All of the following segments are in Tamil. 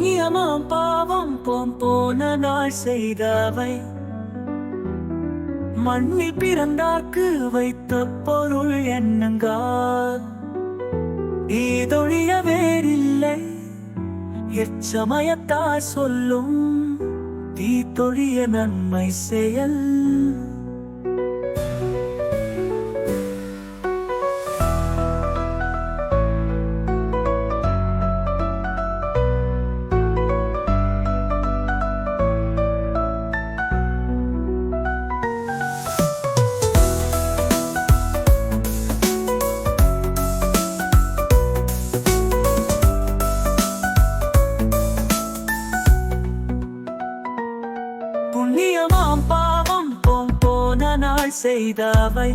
புண்ணியமாம் பாவம் போம் போன நாள் செய்தவை. மண்ணில் பிறந்தாக்கு வைத்த பொருள் என்னங்கால் ஈதொழிய வேறில்லை எச்சமயத்தா சொல்லும் தீத்தொழிய நன்மை செயல். நாள் செய்தவை.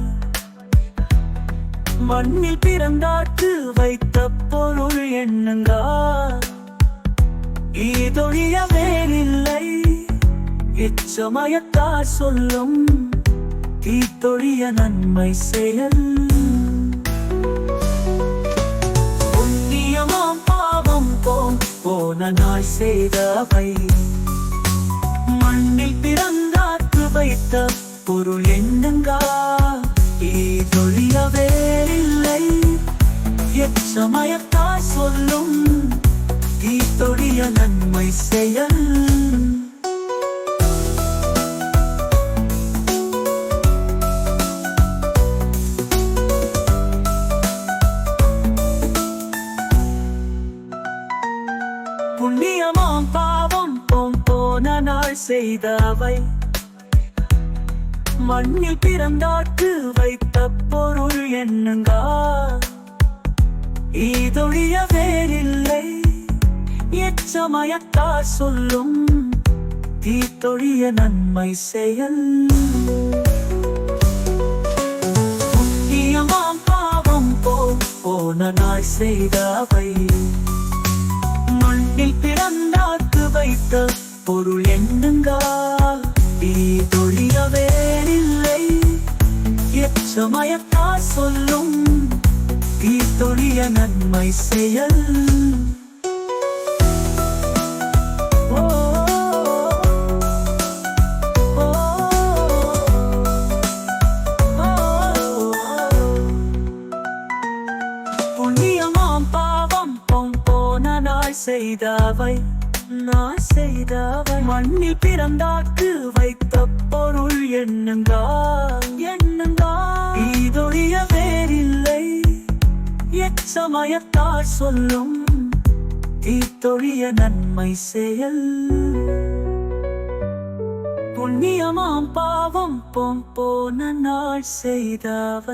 மண்ணில் பிறந்தாற்று வைத்த பொருள் எண்ணுங்கா ஈதொழிய வேறில்லை இச்சமயத்தா சொல்லும் தீத்தொழிய நன்மை செயல். புண்ணியமாம் பாவம் போம் போன நாள் செய்தவை. மண்ணில் பிறந்தாற்று வைத்த பொருள் என்னங்கா? ஈதொழியவே இல்லை எச்சமயத்தா சொல்லும். தீத்தொழிய நன்மை செயல். புண்ணியமாம் பாவம் போம் போன நாள் செய்தவை. மண்ணில் பிறந்தாற்று வைத்த பொருள் என்னங்கா? இதொழிய வேறில்லை. எச்சமயத்தா சொல்லும் தீத்தொழிய நன்மை செயல். முக்கியமாம் பாவம் போல் போன நாய் செய்த அவை மண்ணில் பிறந்தாக்கு வைத்த பொருள் என்னங்கா? எச்சமயத்தா சொல்லும் தீர்த்தொழிய நன்மை செயல். புண்ணியமாம் பாவம் பொம் போன நாள் செய்தவை நான் செய்தவை. மண்ணில் பிறந்தாக்கு வைத்த பொருள் என்னங்கா? சமயத்தார் சொல்லும் தீத்தொழிய நன்மை செயல். புண்ணியமாம் பாவம் போம் போன நாள் செய்தவை.